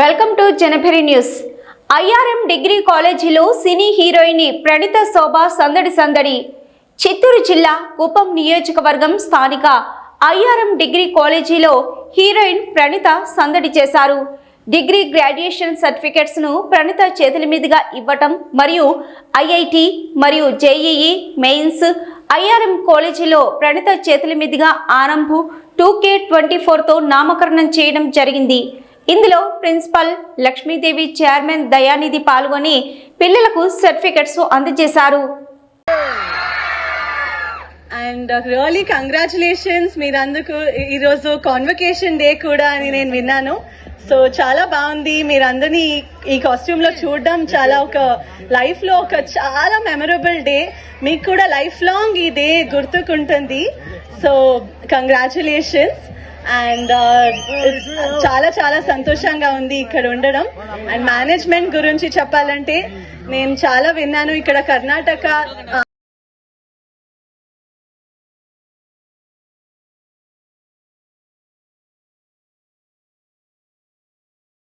Welcome to Janabhari news. IRM degree కాలేజీలో cine heroine Pranitha శోభ సందడి సందడి. చిత్తూరు జిల్లా కుప్పం నియోజకవర్గం స్థానిక ఐఆర్ఎం డిగ్రీ కాలేజీలో హీరోయిన్ ప్రణిత సందడి చేశారు. డిగ్రీ గ్రాడ్యుయేషన్ సర్టిఫికెట్స్ను ప్రణిత చేతుల మీదుగా ఇవ్వటం మరియు ఐఐటి మరియు జేఈఈ మెయిన్స్ ఐఆర్ఎం కాలేజీలో ప్రణిత చేతుల మీదుగా ఆరంభు టూ కే ట్వంటీ ఫోర్తో నామకరణం చేయడం జరిగింది. ఇందులో ప్రిన్సిపల్ లక్ష్మీదేవి చైర్మన్ దయానిధి పాల్గొని పిల్లలకు సర్టిఫికెట్స్ అందజేశారు. అండ్ రియలీ కంగ్రాచులేషన్స్ మీరందుకు ఈరోజు కాన్వకేషన్ డే కూడా అని నేను విన్నాను. సో చాలా బాగుంది. మీరందరినీ ఈ- ఈ కాస్ట్యూమ్లో చూడడం చాలా ఒక లైఫ్లో ఒక చాలా మెమరబుల్ డే మీకు కూడా లైఫ్ లాంగ్ ఈ డే గుర్తుకుంటుంది. సో కంగ్రాచులేషన్స్ అండ్ uh, చాలా చాలా సంతోషంగా ఉంది ఇక్కడ ఉండడం. అండ్ మేనేజ్మెంట్ గురించి చెప్పాలంటే నేను చాలా విన్నాను. ఇక్కడ కర్ణాటక